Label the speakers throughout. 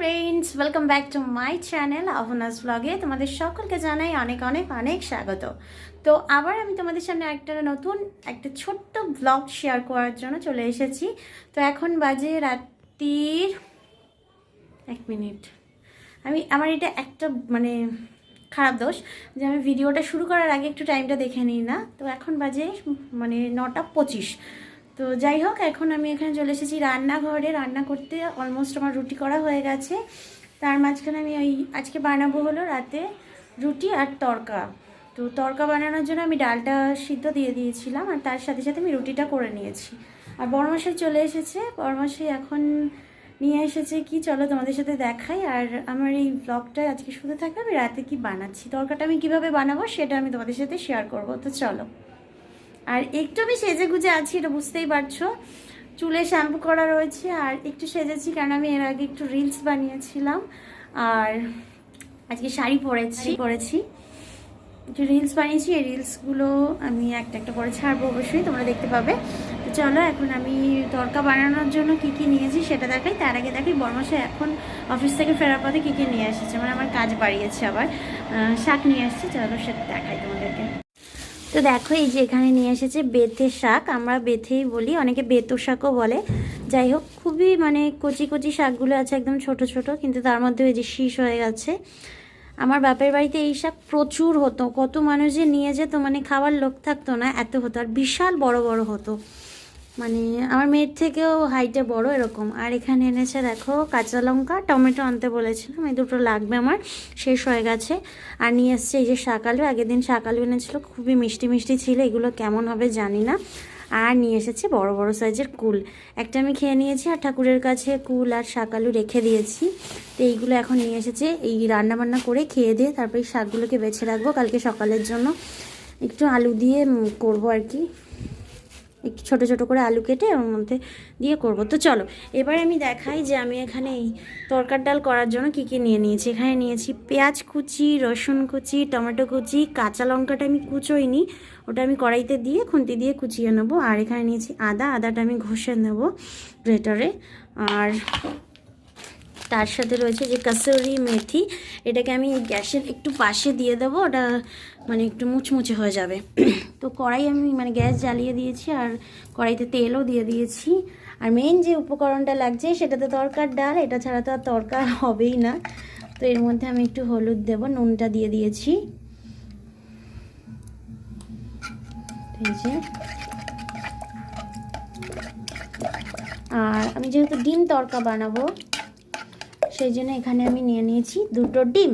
Speaker 1: Friends welcome back to my channel Ahnas ব্লগে তোমাদের সকলকে জানাই অনেক অনেক অনেক স্বাগত। তো আবার আমি তোমাদের সামনে একটা নতুন, একটা ছোট্ট ব্লগ শেয়ার করার জন্য চলে এসেছি। তো এখন বাজে রাত্রির এক মিনিট। আমি, আমার এটা একটা মানে খারাপ দোষ যে আমি ভিডিওটা শুরু করার আগে একটু টাইমটা দেখে নিই না। তো এখন বাজে মানে নটা পঁচিশ। তো যাই হোক, এখন আমি এখানে চলে এসেছি রান্নাঘরে। রান্না করতে অলমোস্ট আমার রুটি করা হয়ে গেছে। তার মাঝখানে আমি ওই আজকে বানাবো হলো রাতে রুটি আর তরকা। তো তরকা বানানোর জন্য আমি ডালটা সিদ্ধ দিয়ে দিয়েছিলাম আর তার সাথে সাথে আমি রুটিটা করে নিয়েছি। আর বড়মাসাই চলে এসেছে। বড়মাসাই এখন নিয়ে এসেছে কি, চলো তোমাদের সাথে দেখাই। আর আমার এই ব্লগটা আজকে শুরু থাকবে, আমি রাতে কি বানাচ্ছি, তরকাটা আমি কীভাবে বানাবো সেটা আমি তোমাদের সাথে শেয়ার করব। তো চলো। আর একটু আমি সেজে গুজে আছি, এটা বুঝতেই পারছ। চুলে শ্যাম্পু করা রয়েছে আর একটু সেজেছি কারণ আমি এর আগে একটু রিলস বানিয়েছিলাম। আর আজকে শাড়ি পরেছি। পরেছি। একটু রিলস বানিয়েছি, এই রিলসগুলো আমি একটা একটা করে ছাড়বো অবশ্যই, তোমরা দেখতে পাবে। তো চলো, এখন আমি তরকা বানানোর জন্য কি কি নিয়েছি সেটা দেখাই। তার আগে দেখাই বর্মাসে এখন অফিস থেকে ফেরার পথে কী কী নিয়ে এসেছে। মানে আমার কাজ বাড়িয়েছে আবার। শাক নিয়ে এসেছে, চলো সেটা দেখাই তোমাদেরকে। তো দেখো, এই যে এখানে নিয়ে এসেছে বেথে শাক। আমরা বেথেই বলি, অনেকে বেতো শাকও বলে। যাই হোক, খুবই মানে কচি কচি শাকগুলো আছে, একদম ছোট ছোট, কিন্তু তার মধ্যে ওই যে শীষ হয়ে গেছে। আমার বাপের বাড়িতে এই শাক প্রচুর হতো। কত মানুষ যে নিয়ে যেত মানে খাওয়ার লোক থাকতো না, এত হতো। আর বিশাল বড় বড় হতো। মানে আমার মেয়ের থেকেও হাইটে বড় এরকম। আর এখানে এনেছে দেখো কাঁচা লঙ্কা, টমেটো আনতে বলেছিলাম, এই দুটো লাগবে আমার, শেষ হয়ে গেছে। আর নিয়ে এসছে এই যে শাকালু আগের দিন শাকালু এনেছিল, খুবই মিষ্টি মিষ্টি ছিল, এগুলো কেমন হবে জানি না। আর নিয়ে এসেছে বড় বড় সাইজের কুল। একটা আমি খেয়ে নিয়েছি আর ঠাকুরের কাছে কুল আর শাকালু রেখে দিয়েছি। তো এইগুলো এখন নিয়ে এসেছে, এই রান্না বান্না করে খেয়ে দিয়ে তারপর শাকগুলোকে বেছে রাখব কালকে সকালের জন্য। একটু আলু দিয়ে করব আর কি। ছোটো ছোটো করে আলু কেটে ওর মধ্যে দিয়ে করব। তো চলো, এবার আমি দেখাই যে আমি এখানে এই তরকার ডাল করার জন্য কি কি নিয়ে নিয়েছি। এখানে নিয়েছি পেঁয়াজ কুচি, রসুন কুচি, টমেটো কুচি, কাঁচা লঙ্কাটা আমি কুচোইনি, ওটা আমি কড়াইতে দিয়ে খুন্তি দিয়ে কুচিয়ে নেব। আর এখানে নিয়েছি আদা, আদাটা আমি ঘষে নেব গ্রেটারে। আর তার সাথে রয়েছে যে কাসুরি মেথি, এটাকে আমি গ্যাসের একটু পাশে দিয়ে দেবো, ওটা মানে একটু মুচমুচে হয়ে যাবে। তো কড়াই আমি মানে গ্যাস জ্বালিয়ে দিয়েছি আর কড়াইতে তেলও দিয়ে দিয়েছি। আর মেন যে উপকরণটা লাগছে সেটা তো তরকার ডাল, এটা ছাড়া তো আর তরকার হবেই না। তো এর মধ্যে আমি একটু হলুদ দেবো, নুনটা দিয়ে দিয়েছি। আর আমি যেহেতু ডিম তরকা বানাবো সেই জন্য এখানে আমি নিয়ে নিয়েছি দুটো ডিম।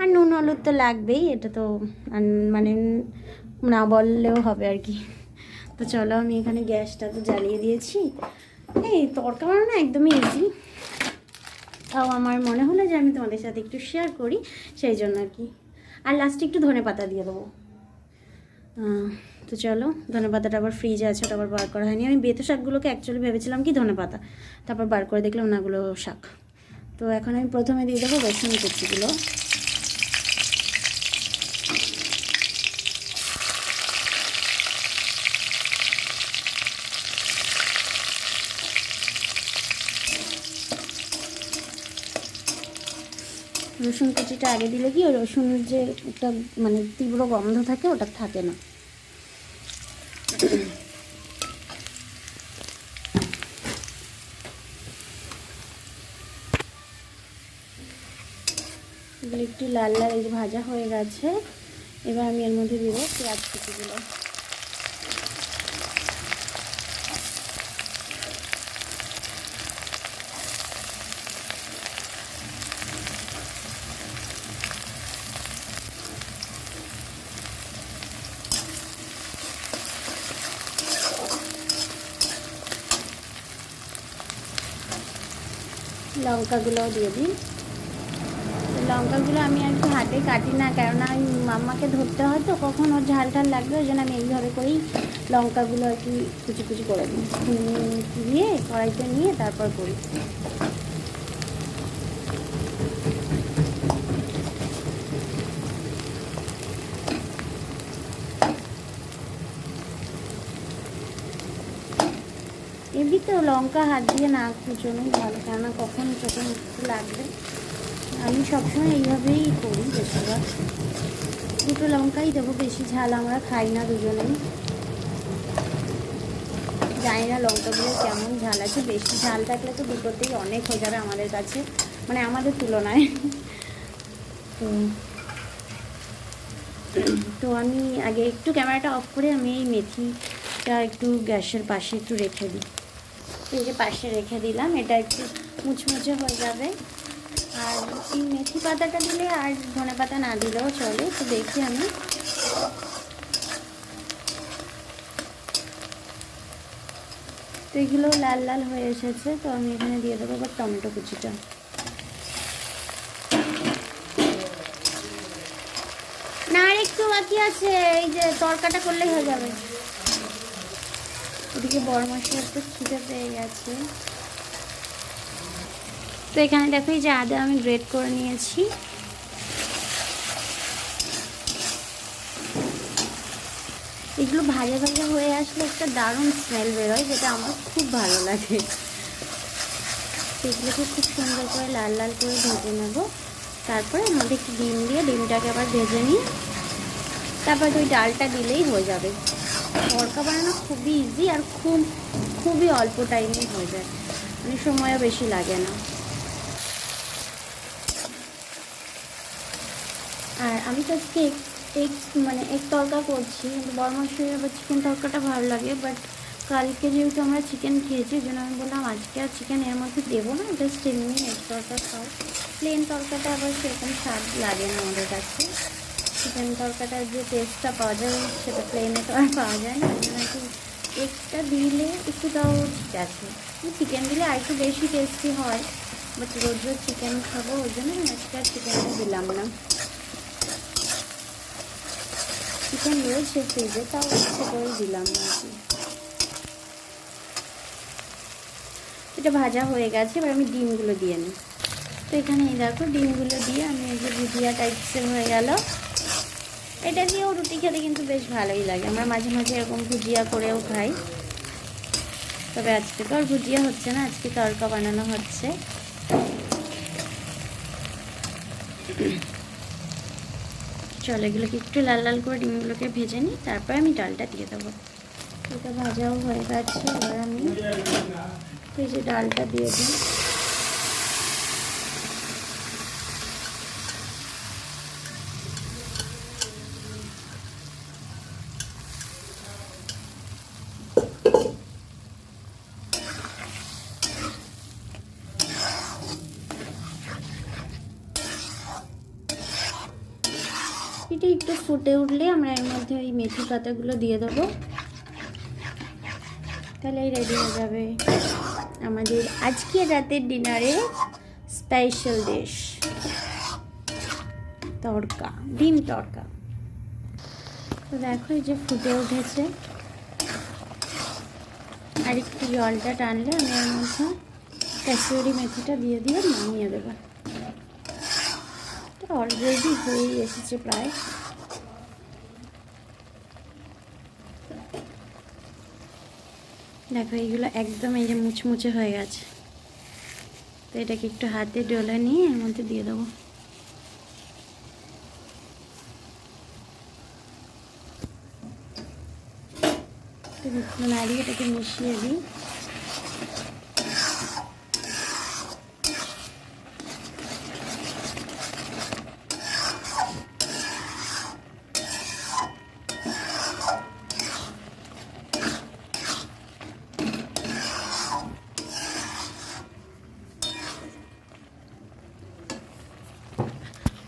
Speaker 1: আর নুন, হলুদ তো লাগবেই, এটা তো মানে না বললেও হবে আর কি। তো চলো আমি এখানে গ্যাসটা তো জ্বালিয়ে দিয়েছি। এই তরকা বানানো একদমই ইজি তাও আমার মনে হলো যে আমি তোমাদের সাথে একটু শেয়ার করি, সেই জন্য আর কি। আর লাস্টে একটু ধনে পাতা দিয়ে দেবো। তো চলো, ধনে পাতাটা আবার ফ্রিজে আছে, ওটা আবার বার করা হয়নি। আমি বেতো শাকগুলোকে অ্যাকচুয়ালি ভেবেছিলাম কি ধনে পাতা। তারপর বার করে দেখলাম ওনাগুলো শাক। তো এখন আমি প্রথমে দিয়ে দেবো রসুন কুচিগুলো। রসুন কুচিটা আগে দিলে কি রসুনের যে একটা মানে তীব্র গন্ধ থাকে, ওটা থাকে না এগুলো একটু লাল লাল এই যে ভাজা হয়ে গেছে। এবার আমি এর মধ্যে দেবো পেঁয়াজ কুচিগুলো। লঙ্কাগুলোও দিয়ে দিই। লঙ্কাগুলো আমি আর কি হাতে কাটি না, কেননা মাম্মাকে ধরতে হয় তো, কখন ওর ঝাল ঝাল লাগবে, ওই জন্য আমি এইভাবে করেই লঙ্কাগুলো আর কি কুচি কুচি করে দিই। দিয়ে কড়াইতে নিয়ে তারপর করি। এমনি তো লঙ্কা হাত দিয়ে না কুচোনোই ভালো, কেননা কখন চোখে লাগবে। আমি সবসময় এইভাবেই করি বেশিরভাগ। দুটো লঙ্কাই দেবো, বেশি ঝাল আমরা খাই না দুজনেই। জানি না লঙ্কাগুলো কেমন ঝাল আছে, বেশি ঝাল থাকলে তো দুটোতেই অনেক হয়ে যাবে আমাদের কাছে মানে আমাদের তুলনায়। তো তো আমি আগে একটু ক্যামেরাটা অফ করে আমি এই মেথিটা একটু গ্যাসের পাশে একটু রেখে দিই। এই যে পাশে রেখে দিলাম, এটা একটু মুচমুচে হয়ে যাবে। আর এই মেথি পাতাটা দিলে আর ধনে পাতা না দিলেও চলে, তো দেখি আমি। তো এগুলো লাল লাল হয়ে এসেছে, তো আমি এখানে দিয়ে দেবো এবার টমেটো কুচিটা। না একটু বাকি আছে, এই যে তরকাটা করলেই হয়ে যাবে। ওদিকে বড় মশলা একটু খিদে পেয়ে গেছে। তো এখানে দেখো এই যে আদা আমি গ্রেট করে নিয়েছি। এগুলো ভাজা ভাজা হয়ে আসলে একটা দারুণ স্মেল বেরোয়, যেটা আমার খুব ভালো লাগে। সেগুলোকে খুব সুন্দর করে লাল লাল করে ভেজে নেব। তারপরে মধ্যে একটু ডিম দিয়ে, ডিমটাকে আবার ভেজে নিই। তারপর ওই ডালটা দিলেই হয়ে যাবে। তড়কা বানানো খুবই ইজি আর খুব, খুবই অল্প টাইমেই হয়ে যায়। মানে সময়ও বেশি লাগে না। আর আমি তো আজকে এগ মানে এগ তরকা করছি, কিন্তু বড় মাসের আবার চিকেন তরকাটা ভালো লাগে বাট কালকে যেহেতু আমরা চিকেন খেয়েছি জন্য আমি বললাম আজকে আর চিকেন এর মধ্যে দেবো না জাস্ট এমনি এগ তরকা খাও। প্লেন তরকাটা আবার সেরকম স্বাদ লাগে না আমাদের কাছে। চিকেন তরকাটার যে টেস্টটা পাওয়া যায়, সেটা প্লেনে তো আর পাওয়া যায় না একটু এগটা দিলে একটু তাও ঠিক আছে। চিকেন দিলে আর একটু বেশি টেস্টি হয় বাট রোজ রোজ চিকেন খাব, ওই জন্য আজকে আর চিকেনটা দিলাম না। চিকেন রয়েছে ফ্রিজে তাও ইচ্ছে করেই দিলাম এটা ভাজা হয়ে গেছে, এবার আমি ডিমগুলো দিয়ে নিই। তো এখানে এই দেখো, ডিমগুলো দিয়ে আমি এই যে ভুজিয়া টাইপসের হয়ে গেল। এটা দিয়েও রুটি খেতে কিন্তু বেশ ভালোই লাগে। আমরা মাঝে মাঝে এরকম ভুজিয়া করেও খাই। তবে আজকে তো আর ভুজিয়া হচ্ছে না, আজকে তড়কা বানানো হচ্ছে। চলো এগুলোকে একটু লাল লাল করে ডিমগুলোকে ভেজে নিই, তারপর আমি ডালটা দিয়ে দেবো। এটা ভাজাও হয়ে গেছে, এবার আমি যে ডালটা দিয়ে দিই এটা একটু ফুটে উঠলে আমরা এর মধ্যে ওই মেথি পাতাগুলো দিয়ে দেবো। তাহলেই রেডি হয়ে যাবে আমাদের আজকে রাতের ডিনারে স্পেশাল ডিশ তড়কা, ডিম তড়কা। তো দেখো এই যে ফুটে উঠেছে। আর একটু জলটা টানলে আমি এর মধ্যে কাসুরি মেথিটা দিয়ে দিয়ে নামিয়ে দেবো। অলরেডি হয়ে এসেছে প্রায়। দেখো, এইগুলো একদম এই যে মুচমুচে হয়ে গেছে। তো এটাকে একটু হাতে ডলে নিয়ে এর মধ্যে দিয়ে দেবো। নাড়িয়ে এটাকে মিশিয়ে দিই।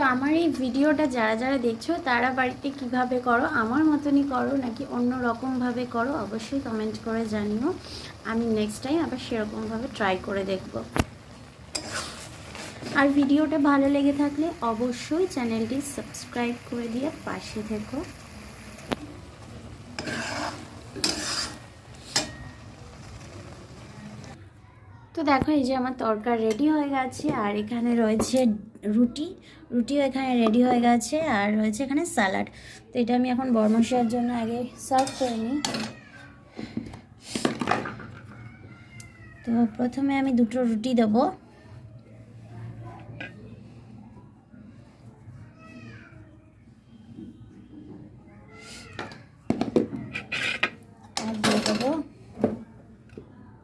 Speaker 1: তো আমার এই ভিডিওটা যারা যারা দেখছ, তারা বাড়িতে কীভাবে করো, আমার মতনই করো নাকি অন্য রকমভাবে করো, অবশ্যই কমেন্ট করে জানিও। আমি নেক্সট টাইম আবার সেরকমভাবে ট্রাই করে দেখব। আর ভিডিওটা ভালো লেগে থাকলে অবশ্যই চ্যানেলটি সাবস্ক্রাইব করে দিয়ে পাশে থেকো। তো দেখো, এই যে আমার তরকার রেডি হয়ে গেছে, আর এখানে রয়েছে রুটি। রুটিও এখানে রেডি হয়ে গেছে, আর রয়েছে এখানে স্যালাড তো এটা আমি এখন বর্মশার জন্য আগে সার্ভ করে নিই। তো প্রথমে আমি দুটো রুটি দেবো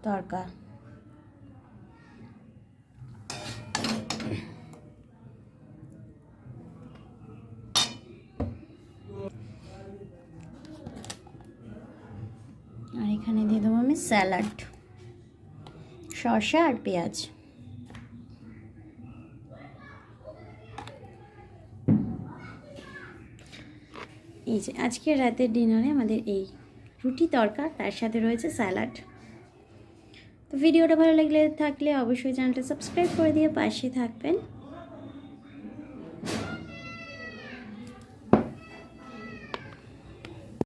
Speaker 1: তরকা আর এখানে দিয়ে দেবো আমি স্যালাড, শসা আর পেঁয়াজ। এই যে আজকে রাতের ডিনারে আমাদের এই রুটি তরকা, তার সাথে রয়েছে স্যালাড। তো ভিডিওটা ভালো লাগলে থাকলে অবশ্যই চ্যানেলটা সাবস্ক্রাইব করে দিয়ে পাশে থাকবেন।